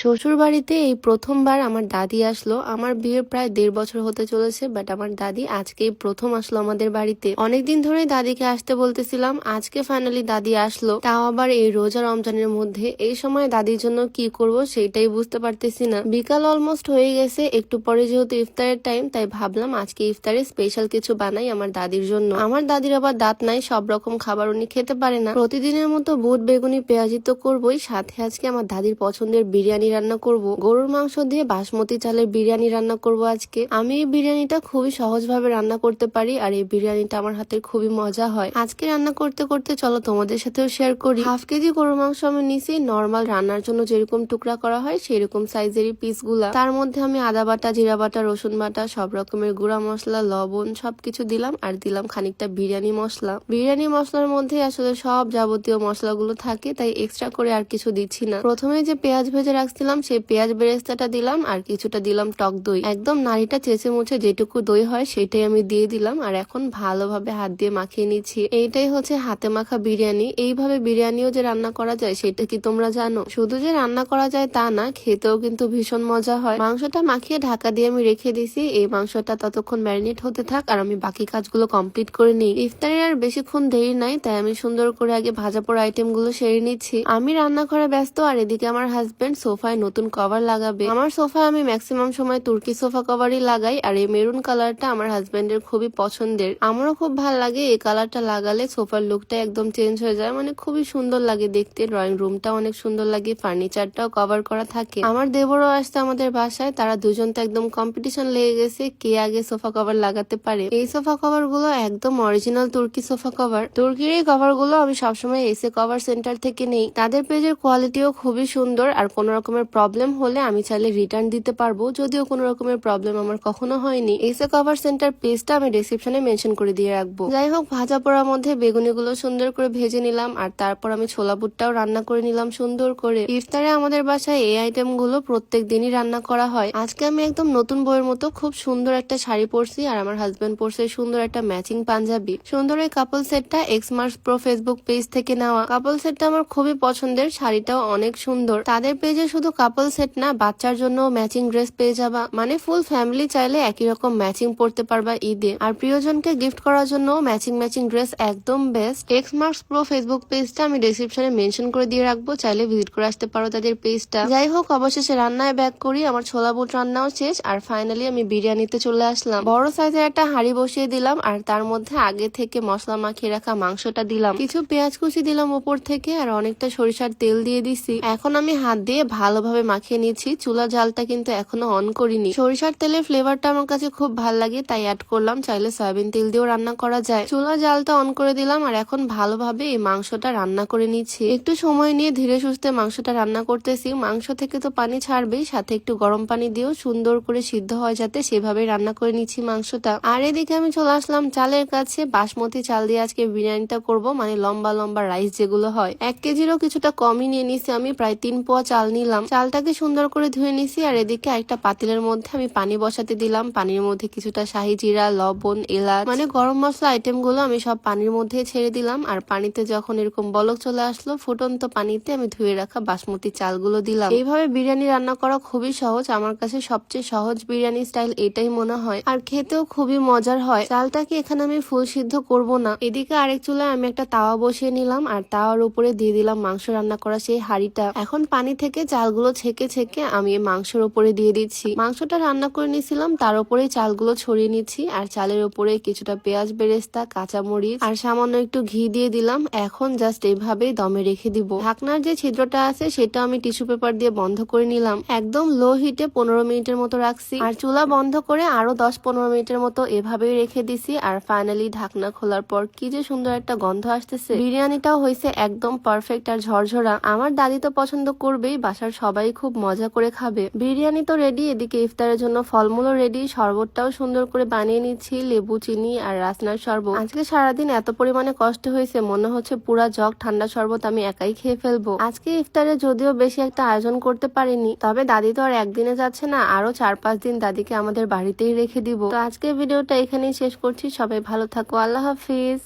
শ্বশুর বাড়িতে এই প্রথমবার আমার দাদি আসলো। আমার বিয়ে প্রায় দেড় বছর হতে চলেছে বাট আমার দাদি আজকেই প্রথম আসলো আমাদের বাড়িতে। অনেকদিন ধরেই দাদিকে আসতে বলতেছিলাম, আজকে ফাইনালি দাদি আসলো। তাও আবার এই রোজা রমজানের মধ্যে এই সময় দাদির জন্য কি করব সেটাই বুঝতে পারতেছি না। বিকাল অলমোস্ট হয়ে গেছে, একটু পরে যেহেতু ইফতারের টাইম তাই ভাবলাম আজকে ইফতারে স্পেশাল কিছু বানাই আমার দাদির জন্য। আমার দাদির আবার দাঁত নাই, সব রকম খাবার উনি খেতে পারে না। প্রতিদিনের মতো বুট, বেগুনি, পেঁয়াজি তো করবোই, সাথে আজকে আমার দাদির পছন্দের বিরিয়ানি রান্না করব। গরুর মাংস দিয়ে বাসমতি চালের বিরিয়ানি রান্না করব আজকে। আমি এই বিরিয়ানিটা খুবই সহজভাবে রান্না করতে পারি আর এই বিরিয়ানিটা আমার হাতের খুবই মজা হয়। আজকে রান্না করতে করতে চলো তোমাদের সাথেও শেয়ার করি। হাফ কেজি গরুর মাংস আমি নিছি। নর্মাল রান্নার জন্য যেরকম টুকরা করা হয় সেরকম সাইজেরই পিসগুলা তার মধ্যে আমি আদা বাটা, জিরা বাটা, রসুন বাটা, সব রকমের গুঁড়া মশলা, লবণ সবকিছু দিলাম আর দিলাম খানিকটা বিরিয়ানি মশলা। বিরিয়ানি মশলার মধ্যে আসলে সব যাবতীয় মশলাগুলো থাকে, তাই এক্সট্রা করে আর কিছু দিচ্ছি না। প্রথমে যে পেঁয়াজ ভেজে রাখছিলাম সেই পেঁয়াজ বেরেস্তাটা দিলাম আর কিছুটা দিলাম টক দই। একদম নাড়িটা চেঁচে মুছে যেটুকু দই হয় সেটাই আমি দিয়ে দিলাম আর এখন ভালোভাবে হাত দিয়ে মাখিয়ে নিচ্ছি। এইটাই হচ্ছে হাতে মাখা বিরিয়ানি। এইভাবে বিরিয়ানিও যে রান্না করা যায় সেটা কি তোমরা জানো? শুধু যে রান্না করা যায় তা না, খেতেও কিন্তু ভীষণ মজা হয়। মাংসটা মাখিয়ে ঢাকা দিয়ে আমি রেখে দিছি। এই মাংসটা ততক্ষণ ম্যারিনেট হতে থাক আর আমি বাকি কাজগুলো কমপ্লিট করে নিই। ইফতারের আর বেশিক্ষণ দেরি নাই, তাই আমি সুন্দর করে আগে ভাজা পোড়া আইটেমগুলো সেরে নিচ্ছি। আমি রান্নাঘরে ব্যস্ত আর এদিকে আমার হাজবেন্ড সোফায় নতুন কভার লাগাবে। আমার সোফায় আমি ম্যাক্সিমাম সময় তুর্কি সোফা কভারই লাগাই, আর এই মেরুন কালারটা আমার হাজবেন্ডের খুবই পছন্দের। আমারও খুব ভালো লাগে এই কালারটা লাগালে, সোফার লুকটা একদম চেঞ্জ হয়ে যায়। মানে খুবই সুন্দর লাগে দেখতে ড্রয়িং রুমটা অনেক সুন্দর লাগে ফার্নিচারটাও কভার করা থাকে। আমার দেবরও আসতে আমাদের বাসায়, তারা দুজন তো একদম কম্পিটিশন লেগে গেছে, কে আগে সোফা কভার লাগাতে পারে। এই সোফা কভারগুলো একদম অরিজিনাল তুর্কি সোফা কভার তুর্কির এই কভারগুলো আমি সবসময় এসে কভার সেন্টার থেকে নেই। তাদের পেজের কোয়ালিটিও খুবই সুন্দর, আর কোন রকমের প্রবলেম হলে আমি চাইলে রিটার্ন দিতে পারব। যদিও কোনো রকমের প্রবলেম আমার কখনো হয়নি। এসে কভার সেন্টার পেজটা আমি ডিসক্রিপশনে মেনশন করে দিয়ে রাখব। যাই হোক, ভাজা পোড়ার মধ্যে বেগুনি গুলো সুন্দর করে ভেজে নিলাম, আর তারপর আমি ছোলা বুটটাও রান্না করে নিলাম সুন্দর করে। ইফতারে আমাদের বাসায় এই আইটেমগুলো প্রত্যেক দিনই রান্না করা হয়। আজকে আমি একদম নতুন বইয়ের মতো খুব সুন্দর একটা শাড়ি পরছি, আর আমার হাজব্যান্ড পরছে সুন্দর একটা ম্যাচিং পাঞ্জাবি। সুন্দর এই কাপল সেটটা X Mars pro Facebook page থেকে নেওয়া। কাপল সেটটা আমার খুবই পছন্দের, শাড়িটাও অনেক সুন্দর। তাদের পেজে শুধু কাপল সেট না, বাচ্চার জন্য ম্যাচিং ড্রেস পেয়ে যাবা। মানে ফুল ফ্যামিলি চাইলে একই রকম ম্যাচিং পড়তে পারবা ঈদে। আর প্রিয়জনকে গিফট করার জন্য ম্যাচিং ম্যাচিং ড্রেস একদম best x marks pro Facebook পেজটা আমি ডিসক্রিপশনে মেনশন করে দিয়ে রাখব। চাইলে ভিজিট করে আসতে পারো তাদের পেজটা যাই হোক, অবশেষে রান্নায় ব্যাক করি। আমার ছোলা বুট রান্নাও শেষ। আর ফাইনালি আমি বিরিয়ানিতে চলে আসলাম। বড় সাইজের একটা হাঁড়ি বসিয়ে দিলাম। আর তার মধ্যে আগে থেকে মশলা মাখিয়ে রাখা মাংসটা দিলাম। কিছু পেঁয়াজ কুচি দিলাম উপর থেকে। আর অনেকটা সরিষার তেল দিয়ে দিছি। এখন আমি হাত দিয়ে ভালোভাবে মাখিয়ে নিচ্ছি চুলা জালটা কিন্তু এখনও অন করিনি। সরিষার তেলের ফ্লেভারটা আমার কাছে খুব ভালো লাগে, তাই অ্যাড করলাম। চাইলে সয়াবিন তেল দিয়েও রান্না করা যায়। চুলা জালটা অন করে দিলাম আর এখন ভালোভাবে এই মাংসটা রান্না করে নিচ্ছি। একটু সময় নিয়ে ধীরে সুস্থে মাংসটা রান্না করতেছি। মাংস থেকে তো পানি ছাড়বেই, সাথে একটু গরম পানি দিয়েও সুন্দর করে সিদ্ধ হয় যাতে সেভাবে রান্না করে নিচ্ছি মাংসটা। আর এদিকে আমি চলে আসলাম চালের কাছে। বাসমতি চাল দিয়ে আজকে বিরিয়ানিটা করব মানে লম্বা লম্বা রাইস যেগুলো হয়। এক কেজিরও কিছুটা কমই নিয়ে নিছি আমি, প্রায় তিন পোয়া চাল নিলাম। চালটাকে সুন্দর করে ধুয়ে নিছি আর এদিকে একটা পাতিলের মধ্যে আমি পানি বসাতে দিলাম। পানির মধ্যে কিছুটা শাহি জিরা, লবণ, এলাচ মানে গরম মশলা আইটেমগুলো আমি সব পানির মধ্যে ছেড়ে দিলাম। আর পানিতে যখন এরকম বলক চলে আসলো, ফুটন্ত পানিতে আমি ধুয়ে রাখা বাসমতি চালগুলো দিলাম। এইভাবে বিরিয়ানি রান্না করা খুবই সহজ। আমার কাছে সবচেয়ে সহজ বিরিয়ানি স্টাইল এটাই মনে হয়। আর খেতেও খুবই মজার হয়। চালটাকে এখানে আমি ফুল সিদ্ধ করব না। এদিকে আরেক চুলায় আমি একটা তাওয়া বসিয়ে নিলাম। আর তাওয়ার উপরে দিয়ে দিলাম মাংস রান্না করা সেই হাঁড়িটা। এখন পানি থেকে চালগুলো ছেকে ছেকে আমি মাংসের উপরে দিয়ে দিচ্ছি। মাংসটা রান্না করে নিয়েছিলাম, তার উপরে চালগুলো ছড়িয়ে নিচ্ছি আর চালের উপরে কিছুটা পেঁয়াজ, বেরেস্তা, কাঁচামরিচ আর সামান্য একটু ঘি দিয়ে দিলাম। এখন জাস্ট এইভাবেই দমে রেখে দিব। ঢাকনার যে ছিদ্রটা আছে, সেটা আমি টিস্যু পেপার দিয়ে বন্ধ করে নিলাম। একদম লো হিটে পনেরো মিনিটের মতো রাখছি আর চুলা বন্ধ করে আরও দশ পনেরো মিনিটের মতো এভাবেই রেখে দিছি আর ফাইনালি ঢাকনা খোলার পর কি যে সুন্দর একটা গন্ধ আসতেছে। বিরিয়ানিটাও হয়েছে একদম পারফেক্ট আর ঝরঝরা। আমার দাদি তো পছন্দ করবেই, বাসার সবাই খুব মজা করে খাবে। বিরিয়ানি তো রেডি এদিকে ইফতারের জন্য ফলমূলও রেডি শরবতটাও সুন্দর করে বানিয়ে নিচ্ছি, লেবু, চিনি আর রাসনার শরবত। আজকে সারাদিন এত পরিমাণে কষ্ট হয়েছে, মনে হচ্ছে পুরা জগ ঠান্ডা শরবত আমি একাই খেয়ে ফেলব। আজকে ইফতারে যদিও বেশি একটা আয়োজন করতে পারিনি, তবে দাদি তো আর একদিনে যাচ্ছে না আরও চার পাঁচ দিন দাদিকে আমাদের বাড়িতেই রেখে দিব। তো আজকে ভিডিওটা এখানেই শেষ করছি, সবাই ভালো থাকো, আল্লাহ হাফিজ।